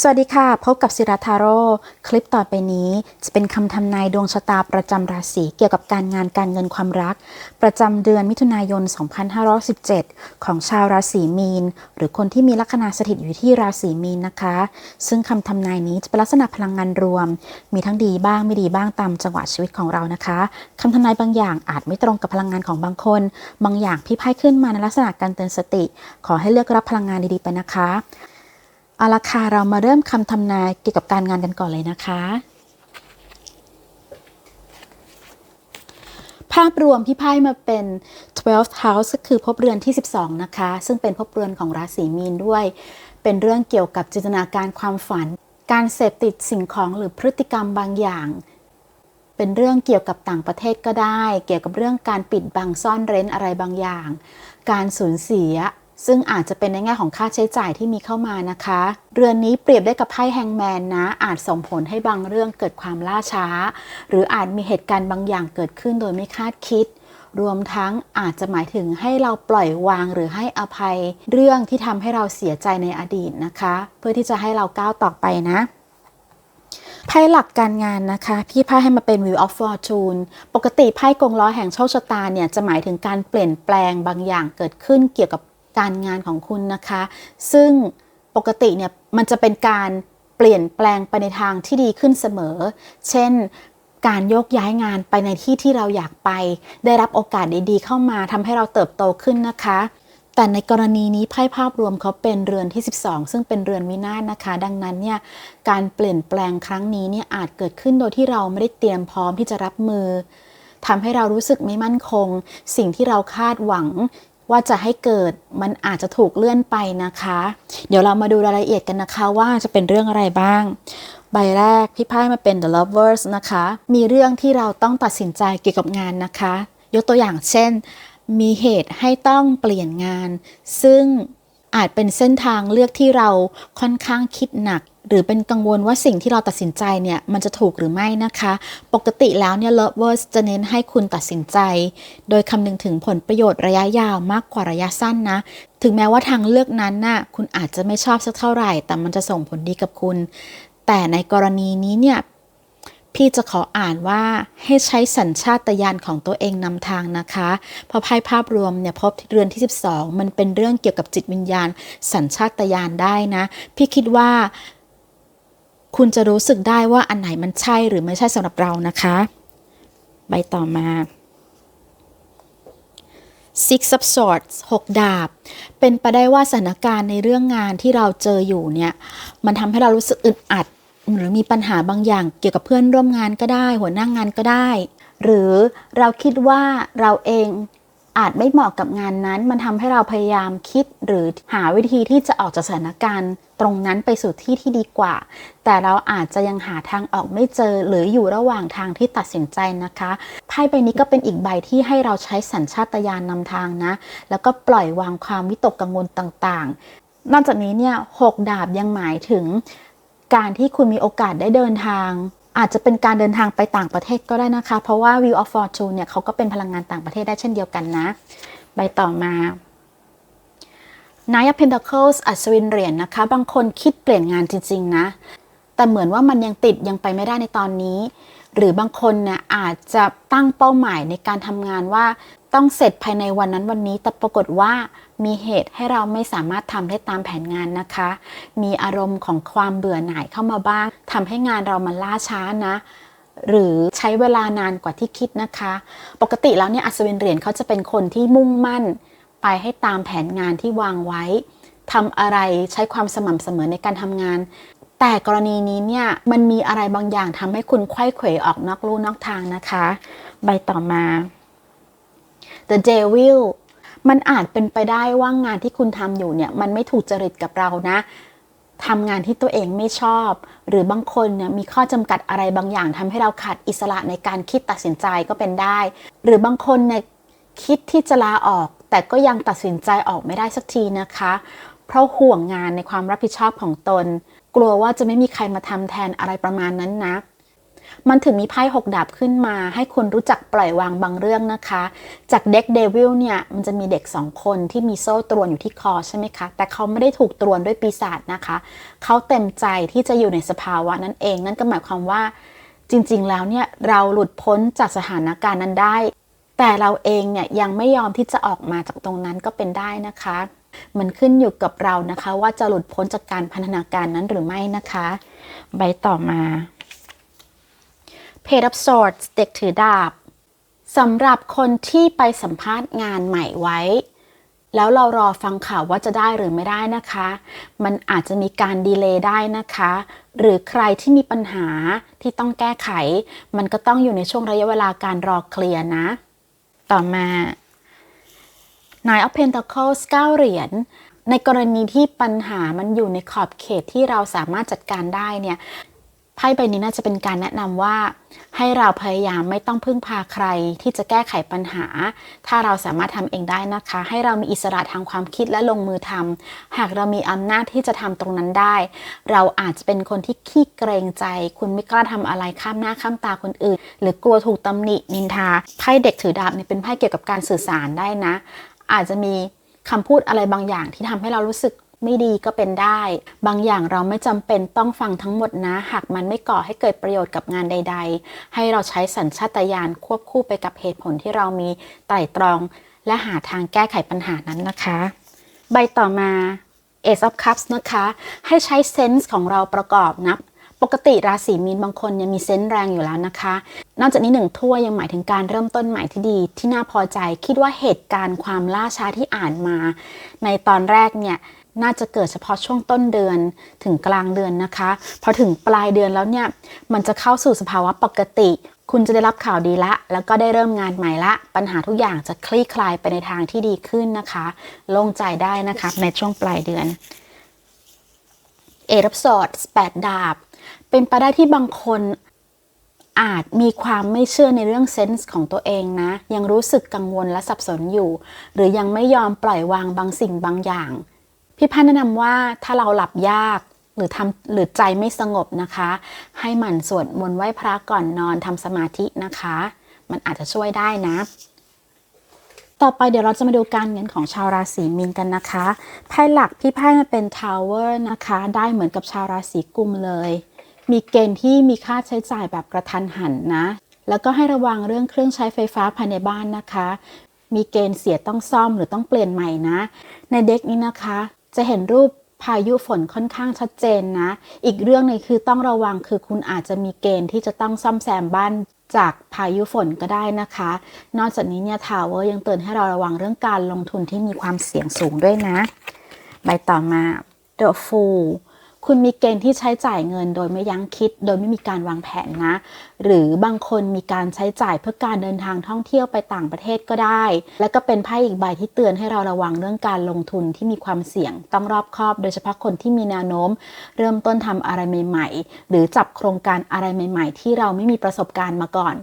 สวัสดีค่ะ พบกับศิราทาโร่คลิปต่อไปนี้ จะเป็นคำทำนายดวงชะตาประจำราศีเกี่ยวกับการงานการเงินความรัก ประจำเดือนมิถุนายน 2517 ของชาวราศีมีน หรือคนที่มีลัคนาสถิตอยู่ที่ราศีมีนนะคะ ซึ่งคำทำนายนี้จะเป็นลักษณะพลังงานรวม มีทั้งดีบ้างไม่ดีบ้างตามจังหวะชีวิตของเรานะคะคำทำนายบางอย่างอาจไม่ตรงกับพลังงานของบางคน บางอย่างพี่พ่ขึ้นมาในลักษณะการเตือนสติ ขอให้เลือกรับพลังงานดีๆไปนะคะ เอาละค่ะเรามาเริ่มคำทำนายเกี่ยวกับการงานกันก่อนเลยนะคะ ภาพรวมพี่ไพ่มาเป็น 12th house ก็คือภพเรือนที่ 12 นะคะ ซึ่งเป็นภพเรือนของราศีมีนด้วย เป็นเรื่องเกี่ยวกับจินตนาการความฝัน การเสพติดสิ่งของหรือพฤติกรรมบางอย่าง เป็นเรื่องเกี่ยวกับต่างประเทศก็ได้ เกี่ยวกับเรื่องการปิดบังซ่อนเร้นอะไรบางอย่าง การสูญเสีย ซึ่งอาจจะเป็นในแง่ของค่าใช้จ่ายที่มีเข้ามานะคะ เรือนนี้เปรียบได้กับไพ่แฮงแมนนะ อาจส่งผลให้บางเรื่องเกิดความล่าช้า หรืออาจมีเหตุการณ์บางอย่างเกิดขึ้นโดยไม่คาดคิด รวมทั้งอาจจะหมายถึงให้เราปล่อยวางหรือให้อภัย เรื่องที่ทำให้เราเสียใจในอดีตนะคะ เพื่อที่จะให้เราก้าวต่อไปนะไพ่หลักการงานนะคะ พี่ไพ่ให้มาเป็น Wheel of Fortune ปกติไพ่กงล้อแห่งโชคชะตาเนี่ยจะหมายถึงการเปลี่ยนแปลงบางอย่างเกิดขึ้นเกี่ยวกับ การงานของคุณนะคะ ซึ่งปกติเนี่ยมันจะเป็นการเปลี่ยนแปลงไปในทางที่ดีขึ้นเสมอ เช่นการโยกย้ายงานไปในที่ที่เราอยากไป ได้รับโอกาสดีๆ เข้ามาทำให้เราเติบโตขึ้นนะคะ แต่ในกรณีนี้ไพ่ภาพรวมเขาเป็นเรือนที่ 12 ซึ่งเป็นเรือนวินาศนะคะ ดังนั้นเนี่ยการเปลี่ยนแปลงครั้งนี้เนี่ยอาจเกิดขึ้นโดยที่เราไม่ได้เตรียมพร้อมที่จะรับมือทำให้เรารู้สึกไม่มั่นคง สิ่งที่เราคาดหวัง ว่าจะให้เกิดมันอาจจะถูกเลื่อนไปนะคะ เดี๋ยวเรามาดูรายละเอียดกันนะคะว่าจะเป็นเรื่องอะไรบ้าง ใบแรกพี่ไพ่มาเป็น The Lovers นะคะ มีเรื่องที่เราต้องตัดสินใจเกี่ยวกับงานนะคะ ยกตัวอย่างเช่น มีเหตุให้ต้องเปลี่ยนงาน ซึ่ง อาจเป็นเส้นทางเลือกที่เราค่อนข้างคิดหนัก หรือเป็นกังวลว่าสิ่งที่เราตัดสินใจเนี่ยมันจะถูกหรือไม่นะคะ ปกติแล้วเนี่ย Lovers จะเน้นให้คุณตัดสินใจ โดยคำนึงถึงผลประโยชน์ระยะยาวมากกว่าระยะสั้นนะ ถึงแม้ว่าทางเลือกนั้นน่ะคุณอาจจะไม่ชอบสักเท่าไหร่ แต่มันจะส่งผลดีกับคุณ แต่ในกรณีนี้เนี่ย พี่จะขออ่านว่าให้ใช้สัญชาตญาณของตัวเองนำทางนะคะ เพราะไพ่ภาพรวมเนี่ยพบเรือนที่ 12 มันเป็นเรื่องเกี่ยวกับจิตวิญญาณ สัญชาตญาณได้นะ พี่คิดว่า คุณจะรู้สึกได้ว่าอันไหนมันใช่หรือไม่ใช่สำหรับเรานะคะ ใบต่อมา Six of Swords หกดาบ เป็นไปได้ว่าสถานการณ์ในเรื่องงานที่เราเจออยู่เนี่ย มันทำให้เรารู้สึกอึดอัด หรือมีปัญหาบางอย่างเกี่ยวกับเพื่อนร่วมงานก็ได้ หัวหน้างงานก็ได้ หรือเราคิดว่าเราเองอาจไม่เหมาะกับงานนั้น มันทำให้เราพยายามคิดหรือหาวิธีที่จะออกจากสถานการณ์ ตรงนั้นไปสู่ที่ที่ดีกว่า แต่เราอาจจะยังหาทางออกไม่เจอ หรืออยู่ระหว่างทางที่ตัดสินใจนะคะไพ่ใบนี้ก็เป็นอีกใบที่ให้เราใช้สัญชาตญาณนำทางนะ แล้วก็ปล่อยวางความวิตกกังวลต่างๆ นอกจากนี้เนี่ยหกดาบยังหมายถึง การที่คุณมีโอกาสได้เดินทาง อาจจะเป็นการเดินทางไปต่างประเทศก็ได้นะคะ เพราะว่า Wheel of Fortune เนี่ยเขาก็เป็นพลังงานต่างประเทศได้เช่นเดียวกันนะ ใบต่อมา Nine of Pentacles อัศวินเหรียญนะคะ บางคนคิดเปลี่ยนงานจริง ๆ นะ แต่เหมือนว่ามันยังติดยังไปไม่ได้ในตอนนี้ หรือบางคนเนี่ยอาจจะตั้งเป้าหมายในการทำงานว่า ต้องเสร็จภายในวันนั้นวันนี้ แต่ปรากฏว่ามีเหตุให้เราไม่สามารถทำได้ตามแผนงานนะคะ มีอารมณ์ของความเบื่อหน่ายเข้ามาบ้างทำให้งานเรามันล่าช้านะหรือใช้เวลานานกว่าที่คิดนะคะ ปกติแล้วเนี่ยอัศวินเหรียญเขาจะเป็นคนที่มุ่งมั่น ไปให้ตามแผนงานที่วางไว้ทำอะไรใช้ความสม่ำเสมอในการทำงาน แต่กรณีนี้เนี่ยมันมีอะไรบางอย่างทำให้คุณไขว้เขวออกนอกลู่นอกทางนะคะ ใบต่อมา The Devil มันอาจเป็นไปได้ว่างานที่คุณทำอยู่เนี่ย มันไม่ถูกจริตกับเรานะทำงานที่ตัวเองไม่ชอบ หรือบางคนเนี่ยมีข้อจำกัดอะไรบางอย่างทำให้เราขาดอิสระในการคิดตัดสินใจก็เป็นได้ หรือบางคนเนี่ยคิดที่จะลาออก แต่ก็ยังตัดสินใจออกไม่ได้สักทีนะคะ เพราะห่วงงานในความรับผิดชอบของตน กลัวว่าจะไม่มีใครมาทำแทนอะไรประมาณนั้นนะ มันถึงมีไพ่หกดาบขึ้นมา ให้คุณรู้จักปล่อยวางบางเรื่องนะคะ จากเด็กเดวิลเนี่ยมันจะมีเด็กสองคนที่มีโซ่ตรวนอยู่ที่คอใช่ไหมคะ แต่เขาไม่ได้ถูกตรวนด้วยปีศาจนะคะ เขาเต็มใจที่จะอยู่ในสภาวะนั้นเอง นั่นก็หมายความว่าจริงๆ แล้วเนี่ยเราหลุดพ้นจากสถานการณ์นั้นได้ แต่เราเองเนี่ยยังไม่ยอมที่จะออกมาจากตรงนั้นก็เป็นได้นะคะ มันขึ้นอยู่กับเรานะคะ ว่าจะหลุดพ้นจากการพันธนาการนั้นหรือไม่นะคะ ใบต่อมา Page of Swords เด็กถือดาบสำหรับคนที่ไปสัมภาษณ์งานใหม่ไว้ แล้วเรารอฟังข่าวว่าจะได้หรือไม่ได้นะคะ มันอาจจะมีการดีเลย์ได้นะคะ หรือใครที่มีปัญหาที่ต้องแก้ไข มันก็ต้องอยู่ในช่วงระยะเวลาการรอเคลียร์นะ ต่อมา Nine of Pentacles 9เหรียญในกรณีที่ปัญหามันอยู่ในขอบเขตที่เราสามารถจัดการได้เนี่ย ไพ่ใบนี้น่าจะเป็นการแนะนำว่า ให้เราพยายามไม่ต้องพึ่งพาใครที่จะแก้ไขปัญหา ถ้าเราสามารถทำเองได้นะคะ ให้เรามีอิสระทางความคิดและลงมือทำหากเรามีอำนาจที่จะทำตรงนั้นได้ เราอาจจะเป็นคนที่ขี้เกรงใจ คุณไม่กล้าทำอะไรข้ามหน้าข้ามตาคนอื่น หรือกลัวถูกตำหนินินทาไพ่เด็กถือดาบเนี่ยเป็นไพ่เกี่ยวกับการสื่อสารได้นะ อาจจะมีคำพูดอะไรบางอย่างที่ทำให้เรารู้สึก ไม่ดีก็เป็นได้ บางอย่างเราไม่จำเป็นต้องฟังทั้งหมดนะ หากมันไม่ก่อให้เกิดประโยชน์กับงานใด ๆ ให้เราใช้สัญชาตญาณควบคู่ไปกับเหตุผลที่เรามีไตร่ตรอง และหาทางแก้ไขปัญหานั้นนะคะ ใบต่อมา Ace of Cups นะคะ ให้ใช้เซนส์ของเราประกอบนะปกติราศีมีนบางคนยังมีเซนส์แรงอยู่แล้วนะคะ นอกจากนี้หนึ่งถ้วยังหมายถึงการเริ่มต้นใหม่ที่ดี ที่น่าพอใจคิดว่าเหตุการณ์ความล่าช้าที่อ่านมา ในตอนแรกเนี่ย น่าจะเกิดเฉพาะช่วงต้นเดือนถึงกลางเดือนนะคะ พอถึงปลายเดือนแล้วเนี่ย มันจะเข้าสู่สภาวะปกติ คุณจะได้รับข่าวดีละ แล้วก็ได้เริ่มงานใหม่ละ ปัญหาทุกอย่างจะคลี่คลายไปในทางที่ดีขึ้นนะคะ โล่งใจได้นะคะในช่วงปลายเดือน เอรับสอดแปดดาบ เป็นไปได้ที่บางคนอาจมีความไม่เชื่อในเรื่องเซนส์ของตัวเองนะ ยังรู้สึกกังวลและสับสนอยู่ หรือยังไม่ยอมปล่อยวางบางสิ่งบางอย่าง พี่พันแนะนำว่าถ้าเราหลับยากหรือทำหรือใจไม่สงบนะคะ ให้หมั่นสวดมนต์ไหว้พระก่อนนอนทำสมาธินะคะ มันอาจจะช่วยได้นะ ต่อไปเดี๋ยวเราจะมาดูการเงินของชาวราศีมีนกันนะคะไพ่หลักพี่ไพ่มันเป็นทาวเวอร์นะคะ ได้เหมือนกับชาวราศีกุมเลย มีเกณฑ์ที่มีค่าใช้จ่ายแบบกระทันหันนะ แล้วก็ให้ระวังเรื่องเครื่องใช้ไฟฟ้าภายในบ้านนะคะ มีเกณฑ์เสียต้องซ่อมหรือต้องเปลี่ยนใหม่นะ ในเด็กนี้นะคะ จะเห็นรูปพายุฝนค่อนข้างชัดเจนนะ อีกเรื่องหนึงคือต้องระวังคือคุณอาจจะมีเกณฑ์ที่จะต้องซ่อมแซมบ้านจากพายุฝนก็ได้นะคะ นอกจากนี้เนี่ยทาวเวอร์ยังเตือนให้เราระวังเรื่องการลงทุนที่มีความเสี่ยงสูงด้วยนะ ใบต่อมา The Fool คุณมีเกณฑ์ที่ใช้จ่ายเงิน โดยไม่ยั้งคิด โดยไม่มีการวางแผนนะ หรือบางคนมีการใช้จ่ายเพื่อการเดินทางท่องเที่ยวไปต่างประเทศก็ได้ และก็เป็นไพ่อีกใบที่เตือนให้เราระวังเรื่องการลงทุนที่มีความเสี่ยง ต้องรอบคอบ โดยเฉพาะคนที่มีแนวโน้ม เริ่มต้นทำอะไรใหม่ ๆ หรือจับโครงการอะไรใหม่ ๆ ที่เราไม่มีประสบการณ์มาก่อน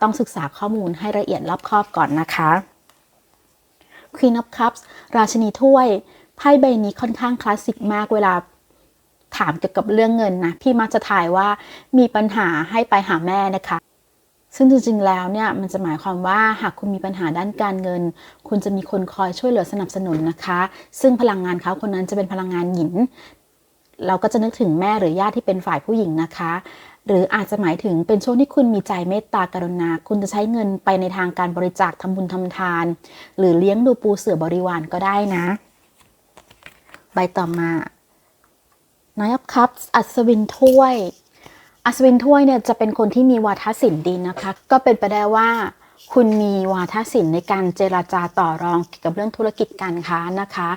ต้องศึกษาข้อมูลให้ละเอียดรอบคอบก่อนนะคะ Queen of Cups ราชินีถ้วยไพ่ใบนี้ค่อนข้างคลาสสิกมากเวลา ถามเกี่ยวกับเรื่องเงินนะพี่มักจะทายว่ามีปัญหาให้ไปหาแม่นะคะ ซึ่งจริงๆแล้วเนี่ยมันจะหมายความว่าหากคุณมีปัญหาด้านการเงิน คุณจะมีคนคอยช่วยเหลือสนับสนุนนะคะ ซึ่งพลังงานเขาคนนั้นจะเป็นพลังงานหยินเราก็จะนึกถึงแม่หรือญาติที่เป็นฝ่ายผู้หญิงนะคะ หรืออาจจะหมายถึงเป็นช่วงที่คุณมีใจเมตตากรุณา คุณจะใช้เงินไปในทางการบริจาคทำบุญทำทาน หรือเลี้ยงดูปูเสือบริวารก็ได้นะ ใบต่อมา นายคัพอัศวินถ้วย อัศวินถ้วยเนี่ยจะเป็นคนที่มีวาทศิลป์ดีนะคะ ก็เป็นไปได้ว่า คุณมีวาทศิลป์ในการเจราจาต่อรองเกี่ยวกับเรื่องธุรกิจการค้านะคะ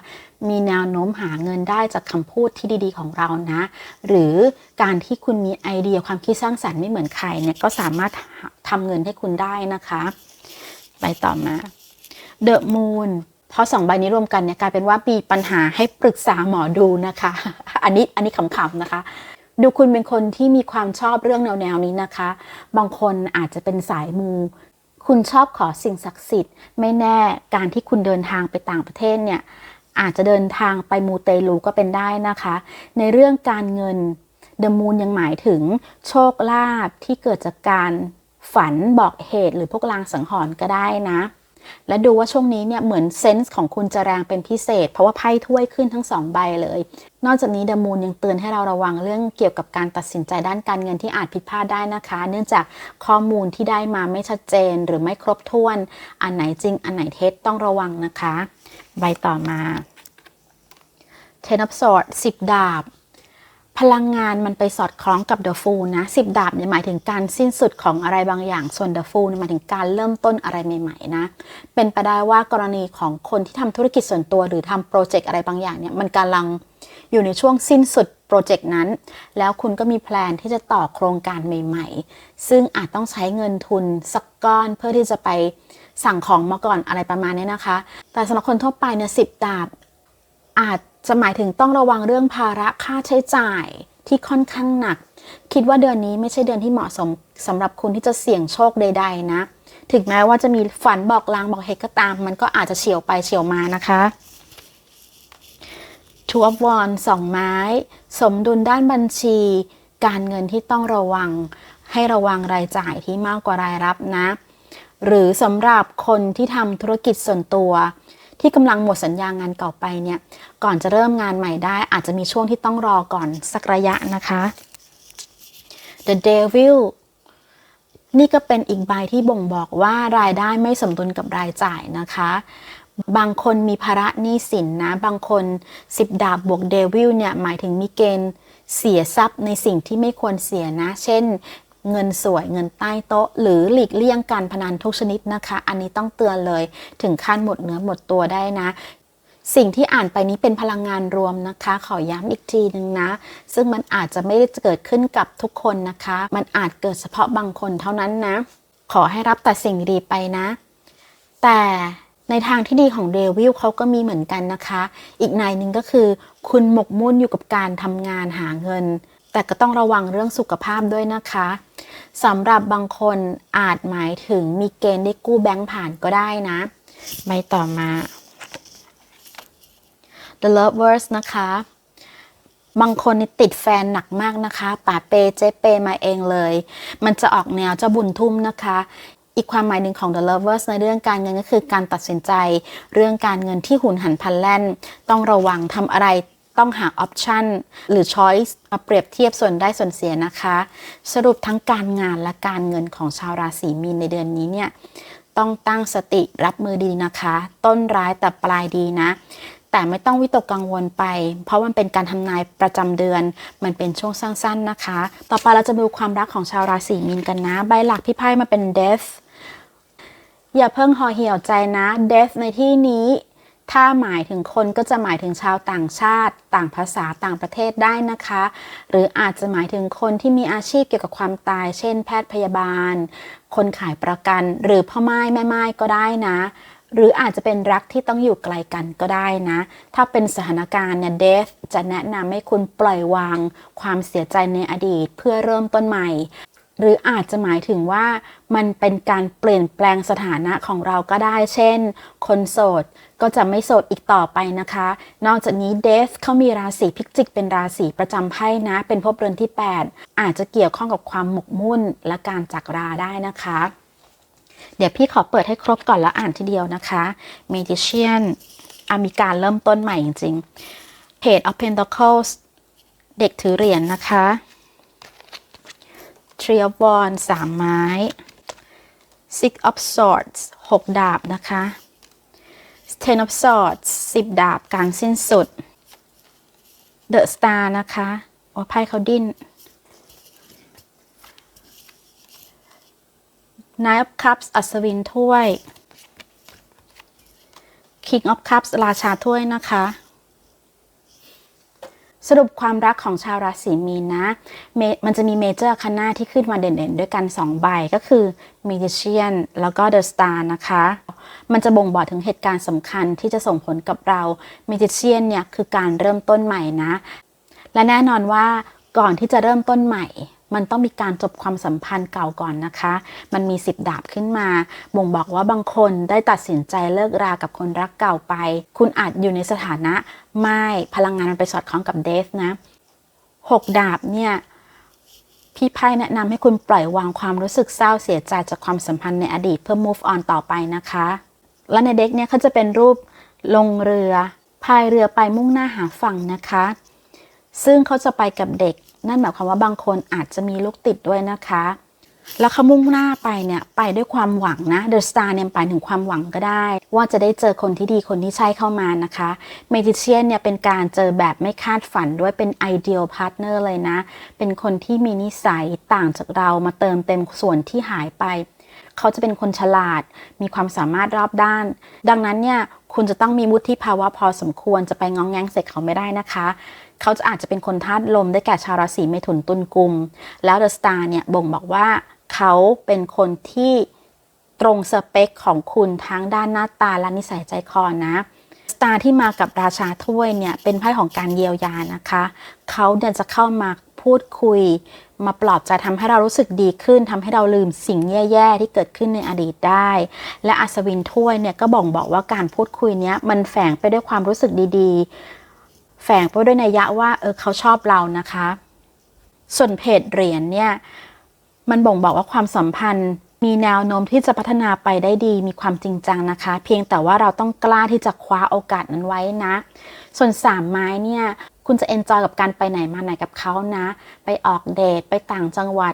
มีแนวโน้มหาเงินได้จากคำพูดที่ดีๆของเรานะ หรือการที่คุณมีไอเดียความคิดสร้างสรรค์ไม่เหมือนใครเนี่ยก็สามารถทำเงินให้คุณได้นะคะ ไปต่อมาเดอะมูน เพราะสองใบนี้รวมกันเนี่ยกลายเป็นว่ามีปัญหาให้ปรึกษาหมอดูนะคะ อันนี้อันนี้ขำๆนะคะ ดูคุณเป็นคนที่มีความชอบเรื่องแนวๆนี้นะคะ บางคนอาจจะเป็นสายมูคุณชอบขอสิ่งศักดิ์สิทธิ์ ไม่แน่การที่คุณเดินทางไปต่างประเทศเนี่ยอาจจะเดินทางไปมูเตลูก็เป็นได้นะคะ ในเรื่องการเงิน The Moon ยังหมายถึงโชคลาภที่เกิดจากการฝันบอกเหตุหรือพวกลางสังหรณ์ก็ได้นะ และดูว่าช่วงนี้เนี่ยเหมือนเซนส์ของคุณจะแรงเป็นพิเศษ เพราะว่าไพ่ถ้วยขึ้นทั้งสองใบเลย นอกจากนี้ดมูลยังเตือนให้เราระวังเรื่องเกี่ยวกับการตัดสินใจด้านการเงินที่อาจผิดพลาดได้นะคะ เนื่องจากข้อมูลที่ได้มาไม่ชัดเจนหรือไม่ครบถ้วน อันไหนจริงอันไหนเท็จต้องระวังนะคะ ใบต่อมา Ten of Swords 10 ดาบ พลังงานมันไปสอดคล้องกับ The Fool นะสิบดาบเนี่ยหมายถึงการสิ้นสุดของอะไรบางอย่าง ส่วน The Fool เนี่ยหมายถึงการเริ่มต้นอะไรใหม่ๆนะ เป็นไปได้ว่ากรณีของคนที่ทำธุรกิจส่วนตัว หรือทำโปรเจกต์อะไรบางอย่างเนี่ยมันกำลังอยู่ในช่วงสิ้นสุดโปรเจกต์นั้น แล้วคุณก็มีแพลนที่จะต่อโครงการใหม่ ๆ ซึ่งอาจต้องใช้เงินทุนสักก้อนเพื่อที่จะไปสั่งของมาก่อนอะไรประมาณนี้นะคะ แต่สำหรับคนทั่วไปเนี่ยสิบดาบอาจ จะหมายถึงต้องระวังเรื่องภาระค่าใช้จ่ายที่ค่อนข้างหนัก คิดว่าเดือนนี้ไม่ใช่เดือนที่เหมาะสมสำหรับคุณที่จะเสี่ยงโชคใด ๆ นะ ถึงแม้ว่าจะมีฝันบอกลางบอกเหตุก็ตาม มันก็อาจจะเฉียวไปเฉียวมานะคะทูอ of วอนสองไม้ สมดุลด้านบัญชี การเงินที่ต้องระวัง ให้ระวังรายจ่ายที่มากกว่ารายรับนะ หรือสำหรับคนที่ทำธุรกิจส่วนตัว ที่กำลังหมดสัญญางานเก่าไปเนี่ย ก่อนจะเริ่มงานใหม่ได้ อาจจะมีช่วงที่ต้องรอก่อนสักระยะนะคะ The Devil นี่ก็เป็นอีกใบที่บ่งบอกว่ารายได้ไม่สมดุลกับรายจ่ายนะคะ บางคนมีภาระหนี้สินนะ บางคนสิบดาบบวกเดวิลเนี่ย หมายถึงมีเกณฑ์เสียทรัพย์ในสิ่งที่ไม่ควรเสียนะ เช่น เงินสวยเงินใต้โต๊ะ หรือหลีกเลี่ยงการพนันทุกชนิดนะคะ อันนี้ต้องเตือนเลยถึงขั้นหมดเนื้อหมดตัวได้นะสิ่งที่อ่านไปนี้เป็นพลังงานรวมนะคะ ขอย้ำอีกทีหนึ่งนะ ซึ่งมันอาจจะไม่ได้เกิดขึ้นกับทุกคนนะคะ มันอาจเกิดเฉพาะบางคนเท่านั้นนะ ขอให้รับแต่สิ่งดีไปนะ แต่ในทางที่ดีของเดวิลเขาก็มีเหมือนกันนะคะ อีกนายหนึ่งก็คือ คุณหมกมุ่นอยู่กับการทำงานหาเงิน แต่ก็ต้องระวังเรื่องสุขภาพด้วยนะคะสำหรับบางคนอาจหมายถึงมีเกณฑ์ได้กู้แบงก์ผ่านก็ได้นะ ใบต่อมา The Lovers นะคะ บางคนนี่ติดแฟนหนักมากนะคะป่าเปเจ๊เปมาเองเลย มันจะออกแนวเจ้าบุญทุ่มนะคะ อีกความหมายหนึ่งของ The Lovers ในเรื่องการเงินก็คือการตัดสินใจ เรื่องการเงินที่หุนหันพันแล่น ต้องระวังทำอะไร ต้องหาออปชันหรือ choice มาเปรียบเทียบส่วนได้ส่วนเสียนะคะ สรุปทั้งการงานและการเงินของชาวราศีมีนในเดือนนี้เนี่ยต้องตั้งสติรับมือดีนะคะ ต้นร้ายแต่ปลายดีนะ แต่ไม่ต้องวิตกกังวลไป เพราะมันเป็นการทำนายประจำเดือน มันเป็นช่วงสั้นๆนะคะ ต่อไปเราจะดูความรักของชาวราศีมีนกันนะ ใบหลักที่ไพ่มาเป็น death อย่าเพิ่งห่อเหี่ยวใจนะ death ในที่นี้ ถ้าหมายถึงคนก็จะหมายถึงชาวต่างชาติ ต่างภาษาต่างประเทศได้นะคะ หรืออาจจะหมายถึงคนที่มีอาชีพเกี่ยวกับความตาย เช่น แพทย์พยาบาล คนขายประกัน หรือพ่อไม้แม่ไม้ก็ได้นะ หรืออาจจะเป็นรักที่ต้องอยู่ไกลกันก็ได้นะ ถ้าเป็นสถานการณ์เนี่ยเดฟจะแนะนำให้คุณปล่อยวาง ความเสียใจในอดีตเพื่อเริ่มต้นใหม่ หรืออาจจะหมายถึงว่ามันเป็นการเปลี่ยนแปลงสถานะของเราก็ได้ เช่น คนโสดก็จะไม่โสดอีกต่อไปนะคะ นอกจากนี้เดฟเขามีราศีพิจิกเป็นราศีประจำไพ่นะ เป็นภพเรือนที่ 8 อาจจะเกี่ยวข้องกับความหมกมุ่นและการจากราได้นะคะ เดี๋ยวพี่ขอเปิดให้ครบก่อนแล้วอ่านทีเดียวนะคะ Magician อามีการเริ่มต้นใหม่จริงๆ Page of Pentacles เด็กถือเหรียญนะคะ Three of Wands สามไม้ Six of Swords หกดาบนะคะ Ten of Swords สิบดาบการสิ้นสุด The Star นะคะ โอ้ไพ่เขาดิ้น Nine of Cups อัศวินถ้วย King of Cups ราชาถ้วยนะคะ สรุปความรักของชาวราศีมีนนะมมันจะมีเมเจอร์คันหน้าที่ขึ้นมาเด่นๆ ด้วยกัน 2 ใบก็คือ Magician แล้วก็ The Star นะคะ มันจะบ่งบอกถึงเหตุการณ์สำคัญที่จะส่งผลกับเรา Magician เนี่ยคือการเริ่มต้นใหม่นะ และแน่นอนว่าก่อนที่จะเริ่มต้นใหม่ มันต้องมีการจบความสัมพันธ์เก่าก่อนนะคะ มันมีสิบดาบขึ้นมา บ่งบอกว่าบางคนได้ตัดสินใจเลิกรากับคนรักเก่าไป คุณอาจอยู่ในสถานะไม่พลังงานมันไปสอดคล้องกับเดฟนะหกดาบเนี่ยพี่ไพ่แนะนำให้คุณปล่อยวางความรู้สึกเศร้าเสียใจจากความสัมพันธ์ในอดีตเพื่อ move on ต่อไปนะคะ และในเด็กเนี่ยเขาจะเป็นรูปลงเรือพายเรือไปมุ่งหน้าหาฝั่งนะคะ ซึ่งเขาจะไปกับเด็ก นั่นหมายความว่าบางคนอาจจะมีลูกติดด้วยนะคะ แล้วเขามุ่งหน้าไปเนี่ยไปด้วยความหวังนะ The Star เนี่ยไปถึงความหวังก็ได้ ว่าจะได้เจอคนที่ดีคนที่ใช่เข้ามานะคะ Magician เนี่ยเป็นการเจอแบบไม่คาดฝันด้วยเป็น Ideal Partner เนอร์เลยนะ เป็นคนที่มีนิสัยต่างจากเรามาเติมเต็มส่วนที่หายไปเขาจะเป็นคนฉลาด มีความสามารถรอบด้าน ดังนั้นเนี่ย คุณจะต้องมีวุฒิภาวะพอสมควร จะไปง้องแง้งใส่เขาไม่ได้นะคะ เขาจะอาจจะเป็นคนธาตุลมได้แก่ชาวราศีเมถุนตุลกุม แล้วเดอะสตาร์เนี่ยบ่งบอกว่าเขาเป็นคนที่ตรงสเปคของคุณทั้งด้านหน้าตาและนิสัยใจคอนะสตาร์ที่มากับราชาถ้วยเนี่ยเป็นไพ่ของการเยียวยานะคะ เขาเนี่ยจะเข้ามาพูดคุย มาปลอบใจทำให้เรารู้สึกดีขึ้นทำให้เราลืมสิ่งแย่ๆที่เกิดขึ้นในอดีตได้ และอัศวินถ้วยเนี่ยก็บ่งบอกว่าการพูดคุยเนี้ยมันแฝงไปด้วยความรู้สึกดีๆ แฝงไปด้วยนัยยะว่าเออเขาชอบเรานะคะ ส่วนเพจเหรียญเนี่ยมันบ่งบอกว่าความสัมพันธ์มีแนวโน้มที่จะพัฒนาไปได้ดีมีความจริงจังนะคะ เพียงแต่ว่าเราต้องกล้าที่จะคว้าโอกาสนั้นไว้นะ ส่วนสามไม้เนี่ยคุณจะเอนจอยกับการไปไหนมาไหนกับเขานะ ไปออกเดทไปต่างจังหวัด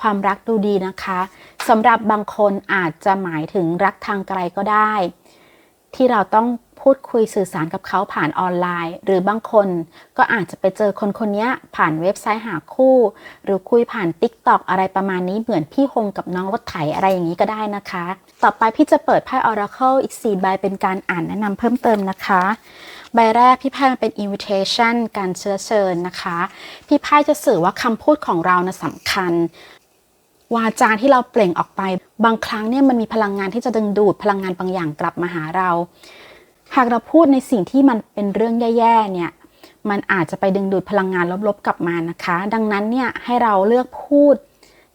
ความรักดูดีนะคะสำหรับบางคนอาจจะหมายถึงรักทางไกลก็ได้ ที่เราต้องพูดคุยสื่อสารกับเขาผ่านออนไลน์ หรือบางคนก็อาจจะไปเจอคนคนนี้ผ่านเว็บไซต์หาคู่ หรือคุยผ่าน t ิ k t o k อะไรประมาณนี้เหมือนพี่ฮงกับน้องรถไถอะไรอย่างนี้ก็ได้นะคะ ต่อไปพี่จะเปิดไพ่ Oracle อีก 4 ใบเป็นการอ่านแนะนำเพิ่มเติมนะคะ ใบแรกพี่ไพ่มันเป็น invitation การเชื้อเชิญนะคะ พี่ไพ่จะสื่อว่าคำพูดของเรานะสำคัญ วาจาที่เราเปล่งออกไป บางครั้งเนี่ยมันมีพลังงานที่จะดึงดูดพลังงานบางอย่างกลับมาหาเรา หากเราพูดในสิ่งที่มันเป็นเรื่องแย่ๆเนี่ยมันอาจจะไปดึงดูดพลังงานลบๆกลับมานะคะ ดังนั้นเนี่ยให้เราเลือกพูด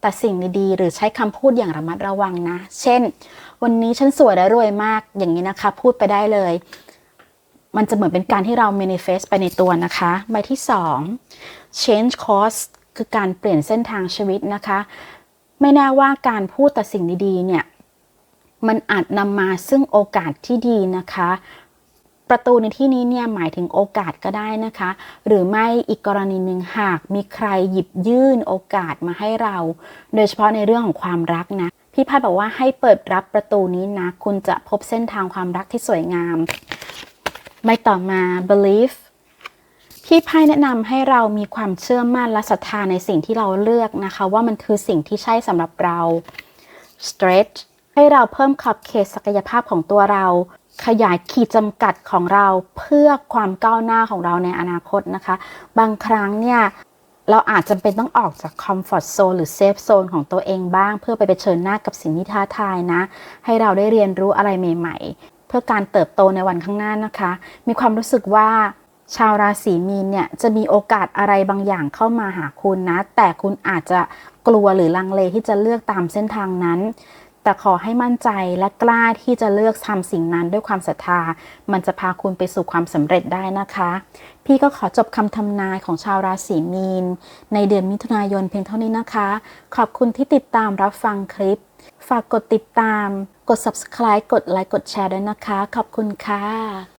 แต่สิ่งดีๆหรือใช้คำพูดอย่างระมัดระวังนะ เช่น วันนี้ฉันสวยและรวยมากอย่างนี้นะคะ พูดไปได้เลย มันจะเหมือนเป็นการที่เรา manifest ไปในตัวนะคะใบที่ 2 change course คือการเปลี่ยนเส้นทางชีวิตนะคะ ไม่แน่ว่าการพูดแต่สิ่งดีๆเนี่ยมันอาจนำมาซึ่งโอกาสที่ดีนะคะ ประตูในที่นี้เนี่ยหมายถึงโอกาสก็ได้นะคะ หรือไม่อีกกรณีหนึ่งหากมีใครหยิบยื่นโอกาสมาให้เรา โดยเฉพาะในเรื่องของความรักนะพี่พายบอกว่าให้เปิดรับประตูนี้นะ คุณจะพบเส้นทางความรักที่สวยงาม ใบต่อมา belief พี่ไพ่แนะนำให้เรามีความเชื่อมั่นและศรัทธาในสิ่งที่เราเลือกนะคะ ว่ามันคือสิ่งที่ใช่สำหรับเรา stretch ให้เราเพิ่มขอบเขตศักยภาพของตัวเรา ขยายขีดจำกัดของเราเพื่อความก้าวหน้าของเราในอนาคตนะคะ บางครั้งเนี่ยเราอาจจำเป็นต้องออกจากคอมฟอร์ z โซนหรือเซฟโซนของตัวเองบ้าง เพื่อไปเผชิญหน้ากับสิ่งที่ท้าทายนะ ให้เราได้เรียนรู้อะไรใหม่ ๆ เพื่อการเติบโตในวันข้างหน้านะคะ มีความรู้สึกว่า ชาวราศีมีนเนี่ยจะมีโอกาสอะไรบางอย่างเข้ามาหาคุณนะ แต่คุณอาจจะกลัวหรือลังเลที่จะเลือกตามเส้นทางนั้น แต่ขอให้มั่นใจและกล้าที่จะเลือกทำสิ่งนั้นด้วยความศรัทธา มันจะพาคุณไปสู่ความสำเร็จได้นะคะ พี่ก็ขอจบคำทำนายของชาวราศีมีน ในเดือนมิถุนายนเพียงเท่านี้นะคะ ขอบคุณที่ติดตามรับฟังคลิป ฝากกดติดตาม กด subscribe กดไลค์กดแชร์ด้วยนะคะ ขอบคุณค่ะ